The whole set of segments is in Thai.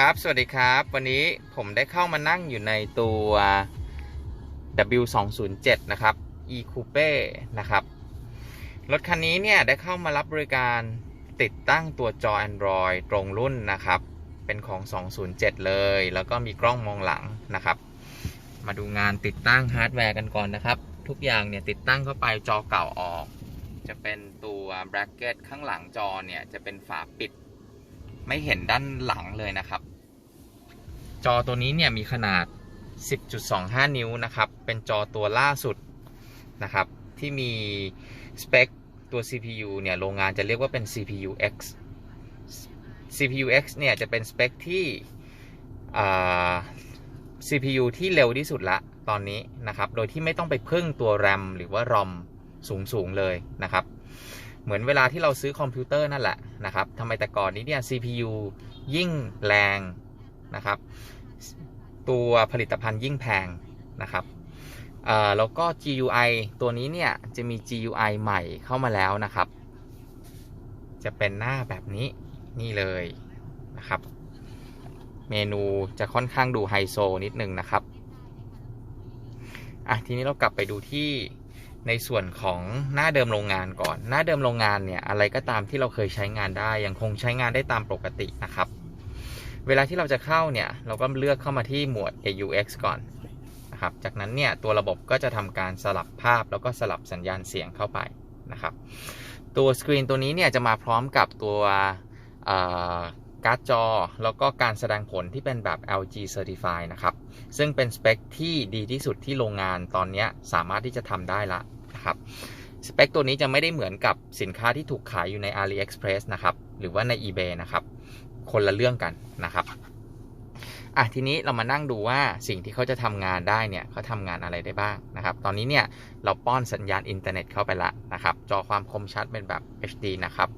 ครับ สวัสดีครับ วันนี้ผมได้เข้ามานั่งอยู่ในตัว W207 นะครับ e coupe นะครับ รถคันนี้เนี่ยได้เข้ามารับบริการติดตั้งตัวจอ Android ตรงรุ่นนะครับ เป็นของ 207 เลย แล้วก็มีกล้องมองหลังนะครับ มาดูงานติดตั้งฮาร์ดแวร์กันก่อนนะครับ ทุกอย่างเนี่ยติดตั้งเข้าไปจอเก่าออก จะเป็นตัว bracket ข้างหลังจอเนี่ยจะเป็นฝาปิด ไม่เห็นด้านหลังเลยนะครับ จอตัวนี้เนี่ยมีขนาด 10.25 นิ้วนะครับ เป็นจอตัวล่าสุดนะครับ ที่มีสเปคตัว CPU เนี่ยโรงงานจะเรียกว่าเป็น CPU X CPU X เนี่ยจะเป็นสเปคที่ CPU ที่เร็วที่สุดละตอนนี้นะครับ โดยที่ไม่ต้องไปพึ่งตัว RAM หรือว่า ROM สูง ๆ เลยนะครับ เหมือนเวลาที่เราซื้อคอมพิวเตอร์นั่นแหละนะครับทำไมแต่ก่อนนี้เนี่ย CPU ยิ่งแรงนะครับ ตัวผลิตภัณฑ์ยิ่งแพงนะครับเอ่อแล้วก็ GUI ตัวนี้เนี่ยจะมี GUI ใหม่เข้ามาแล้วนะครับ จะเป็นหน้าแบบนี้นี่เลยนะครับ เมนูจะค่อนข้างดูไฮโซนิดนึงนะครับอะทีนี้เรากลับไปดูที่ ในส่วนของหน้าเดิมโรงงานก่อน หน้าเดิมโรงงานเนี่ยอะไรก็ตามที่เราเคยใช้งานได้ ยังคงใช้งานได้ตามปกตินะครับ เวลาที่เราจะเข้าเนี่ย เราก็เลือกเข้ามาที่หมวด AUX ก่อนนะครับ จากนั้นเนี่ยตัวระบบก็จะทำการสลับภาพแล้วก็สลับสัญญาณเสียงเข้าไปนะครับ ตัวสกรีนตัวนี้เนี่ยจะมาพร้อมกับตัวการ์ดจอ แล้วก็การแสดงผลที่เป็นแบบ LG Certified นะครับ ซึ่งเป็นสเปคที่ดีที่สุดที่โรงงานตอนนี้สามารถที่จะทำได้ละ นะครับสเปคตัวนี้จะไม่ได้เหมือนกับสินค้าที่ถูกขายอยู่ใน AliExpress นะครับหรือว่าใน eBay นะครับคนละเรื่องกันนะครับอะทีนี้เรามานั่งดูว่าสิ่งที่เขาจะทำงานได้เนี่ยเขาทำงานอะไรได้บ้างนะครับ ตอนนี้เนี่ยเราป้อนสัญญาณอินเทอร์เน็ตเข้าไปละนะครับ จอความคมชัดเป็นแบบ HD นะครับ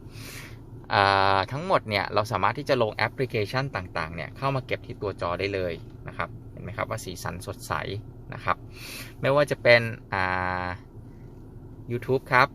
ทั้งหมดเนี่ยเราสามารถที่จะลงแอปพลิเคชันต่างๆเนี่ยเข้ามาเก็บที่ตัวจอได้เลยนะครับ เห็นไหมครับว่าสีสันสดใสนะครับ ไม่ว่าจะเป็นอ่า YouTube ครับ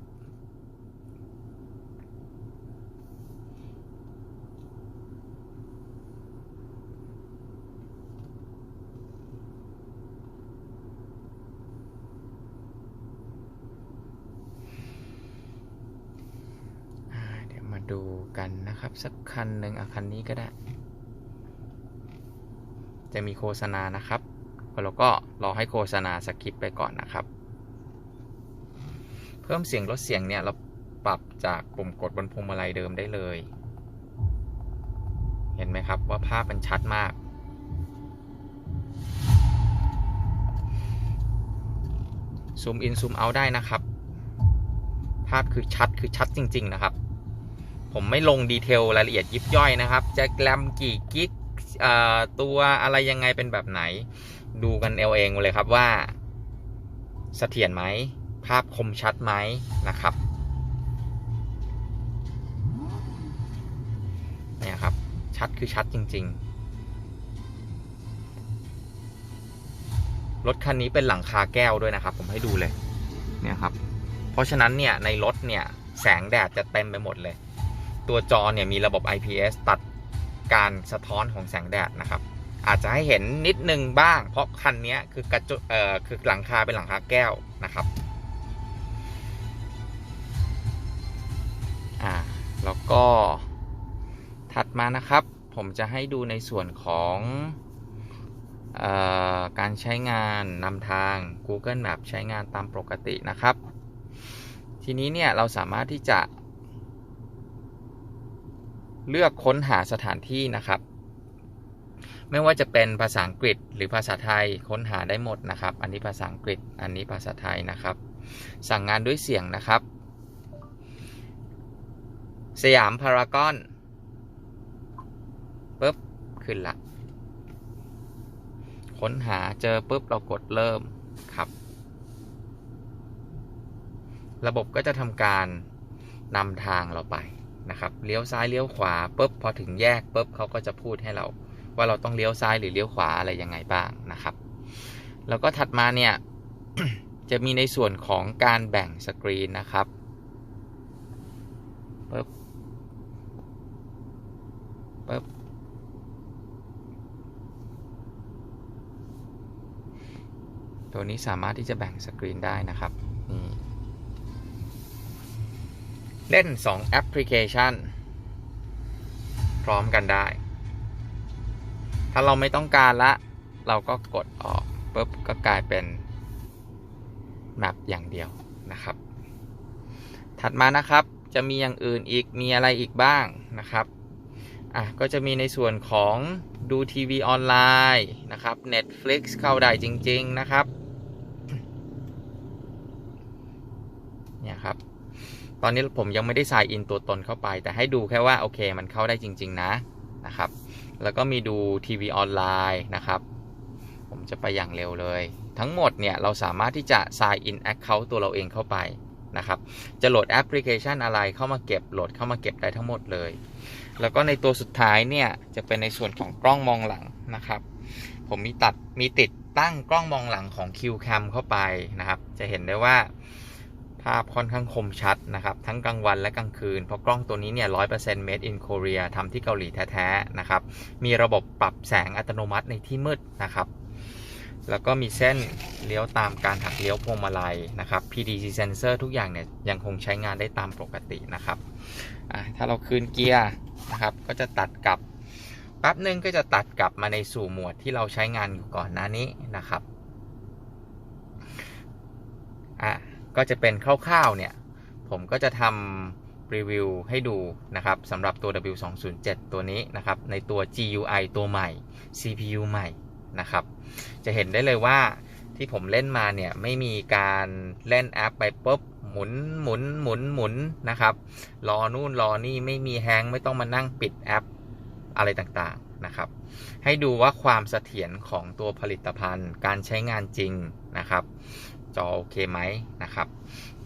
เดี๋ยวมาดูกันนะครับ สักคันหนึ่งอะคันนี้ก็ได้ จะมีโฆษณานะครับแล้วก็รอให้โฆษณาสกิปไปก่อนนะครับ เพิ่มเสียงลดเสียงเนี่ยเราปรับจากปุ่มกดบนพวงมาลัยเดิมได้เลย เห็นไหมครับว่าภาพมันชัดมาก ซูมอินซูมเอาได้นะครับ ภาพคือชัดคือชัดจริง ๆ นะครับ ผมไม่ลงดีเทลรายละเอียดยิบย่อยนะครับ จะแกรมกี่กิกตัวอะไรยังไงเป็นแบบไหน ดูกันเอาเองเลยครับว่าเสถียรไหม ภาพคมชัดไหมนะครับเนี่ยครับ ชัดคือชัดจริง ๆ รถคันนี้เป็นหลังคาแก้วด้วยนะครับ ผมให้ดูเลยเนี่ยครับ เพราะฉะนั้นเนี่ยในรถเนี่ยแสงแดดจะเต็มไปหมดเลย ตัวจอเนี่ยมีระบบ IPS ตัดการสะท้อนของแสงแดดนะครับ อาจจะให้เห็นนิดนึงบ้าง เพราะคันนี้คือกระจกเอ่อคือหลังคาเป็นหลังคาแก้วนะครับ แล้วก็ถัดมานะครับ ผมจะให้ดูในส่วนของออการใช้งานนำทาง Google Map ใช้งานตามปกตินะครับ ทีนี้เนี่ยเราสามารถที่จะ เลือกค้นหาสถานที่นะครับ ไม่ว่าจะเป็นภาษาอังกฤษหรือภาษาไทยค้นหาได้หมดนะครับ อันนี้ภาษาอังกฤษอันนี้ภาษาไทยนะครับ สั่งงานด้วยเสียงนะครับ สยามพารากอนปุ๊บ ขึ้นละ ค้นหาเจอปุ๊บ เรากดเริ่มครับ ระบบก็จะทำการนำทางเราไปนะครับเลี้ยวซ้ายเลี้ยวขวาปุ๊บพอถึงแยกปุ๊บเขาก็จะพูดให้เรา ว่าเราต้องเลี้ยวซ้ายหรือเลี้ยวขวาอะไรยังไงบ้างนะครับ แล้วก็ถัดมาเนี่ย จะมีในส่วนของการแบ่งสกรีนนะครับปุ๊บ ปึ๊บตัวนี้สามารถที่จะแบ่งสกรีนได้นะครับนี่เล่น 2 แอปพลิเคชัน พร้อมกันได้ ถ้าเราไม่ต้องการละ เราก็กดออกปุ๊บก็กลายเป็นแมปอย่างเดียวนะครับ ถัดมานะครับจะมีอย่างอื่นอีกมีอะไรอีกบ้างนะครับ อะก็จะมีในส่วนของดูทีวีออนไลน์นะครับ Netflix เข้าได้จริง ๆ นะครับเนี่ยครับ ตอนนี้ผมยังไม่ได้ใส่อินตัวตนเข้าไป แต่ให้ดูแค่ว่า โอเค มันเข้าได้จริง ๆ นะนะครับ แล้วก็มีดูทีวีออนไลน์นะครับ ผมจะไปอย่างเร็วเลย ทั้งหมดเนี่ย เราสามารถที่จะ sign in account ตัวเราเองเข้าไปนะครับ จะโหลดแอปพลิเคชันอะไรเข้ามาเก็บโหลดเข้ามาเก็บได้ทั้งหมดเลย แล้วก็ในตัวสุดท้ายเนี่ยจะเป็นในส่วนของกล้องมองหลังนะครับ ผมมีตัดมีติดตั้งกล้องมองหลังของ QCam เข้าไปนะครับ จะเห็นได้ว่าภาพค่อนข้างคมชัดนะครับ ทั้งกลางวันและกลางคืน เพราะกล้องตัวนี้เนี่ย 100% made in Korea ทำที่เกาหลีแท้ ๆ นะครับ มีระบบปรับแสงอัตโนมัติในที่มืดนะครับ แล้วก็มีเส้นเลี้ยวตามการหักเลี้ยวพวงมาลัยนะครับ PDC sensor ทุกอย่างเนี่ยยังคงใช้งานได้ตามปกตินะครับ ถ้าเราคืนเกียร์นะครับก็จะตัดกลับแป๊บหนึ่งก็จะตัดกลับมาในสู่หมวดที่เราใช้งานอยู่ก่อนหน้านี้นะครับอะก็จะเป็นคร่าวๆเนี่ยผมก็จะทำรีวิวให้ดูนะครับสำหรับตัว W207 ตัวนี้นะครับในตัว GUI ตัวใหม่ CPU ใหม่ นะครับ จะเห็นได้เลยว่าที่ผมเล่นมาเนี่ยไม่มีการเล่นแอปไปปุ๊บหมุนหมุนหมุนหมุนนะครับ รอนู่นรอนี่ไม่มีแฮงไม่ต้องมานั่งปิดแอปอะไรต่างๆนะครับ ให้ดูว่าความเสถียรของตัวผลิตภัณฑ์ การใช้งานจริงนะครับจอโอเคไหมนะครับ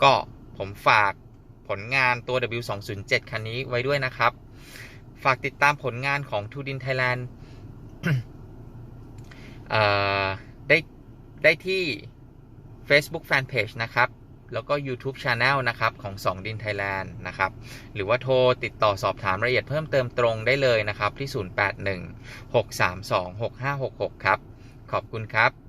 ก็ผมฝากผลงานตัว W207 คันนี้ไว้ด้วยนะครับ ฝากติดตามผลงานของ t ูดินไทยแลนด์ ได้ได้ที่ Facebook Fanpage นะครับ แล้วก็ YouTube Channel นะครับ ของ 2 ดินไทยแลนด์นะครับ หรือว่าโทรติดต่อสอบถามรายละเอียดเพิ่มเติมตรงได้เลยนะครับ ที่ 081 632 6566 ครับ ขอบคุณครับ